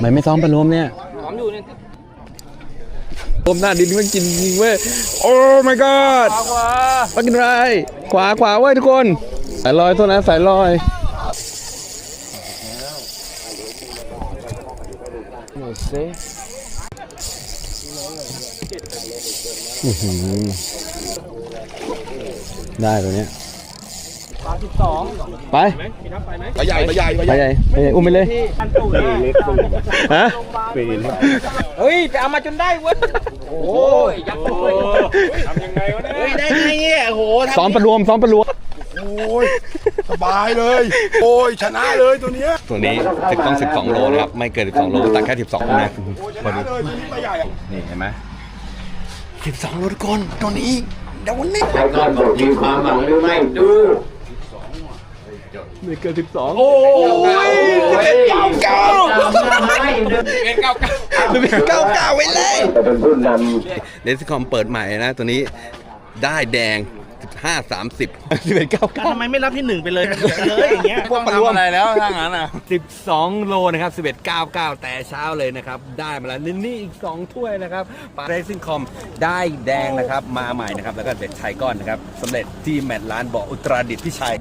ไม่ไม่ซ้อมปลารวมเนี่ยหอมอยู่เนี่ยรวมหน้าดินมันกินจริงเว้ย โอ้ my god ขวาปักกินไร ขวาขวาเว้ยทุกคน สายลอยโทษนะสายลอยโอ้เซ่ได้ตัวเนี้ย สามสิบสองไปไปใหญ่ไปใหญ่ไปไปใหญ่ใหญ่ไปใหญ่อุ้มไปเลยอันตู้เลยฮะเฮ้ยไปเอามาจนได้เว้ยโอ้ยยักษ์เลยทำยังไงวะเนี่ยเฮ้ยได้ไงเนี่ยโอ้โหทำซ้อมประรวมซ้อมประรวมโอ้ยสบายเลย โอ้ยชนะเลยตัวเนี้ยตัวนี้ถึงต้อง 12 โลนะครับ ไม่เกิน 12 โลแต่แค่ 12นะชนะเลยตัวนี้ไปใหญ่อะนี่เห็นไหม12 โลทุกคนตัวนี้เดี๋ยววันนี้ไทยก้อนบทมีความหวังหรือไม่ดู ไม่เกิน12โอ้ยเป็นเก้าเก้าเป็นเก้าเก้าเก้าเก้าไว้เลยจะเป็นผู้นเลสคอมเปิดใหม่นะตัวนี้ได้แดง15 30 11 99ทำไมไม่รับที่หนึ่งไปเลยเลยอย่างเงี้ยพวกประรวมอะไรแล้วถ้างั้นอะ12โลนะครับ11 99แต่เช้าเลยนะครับ ได้มาแล้วนี่นี่อีก2ถ้วยนะครับปาเรซิ่งคอมได้แดงนะครับ มาใหม่นะครับ แล้วก็เด็ดชัยก้อนนะครับสำเร็จที่แมตช์ร้านบ่ออุตราดิตพี่ชัย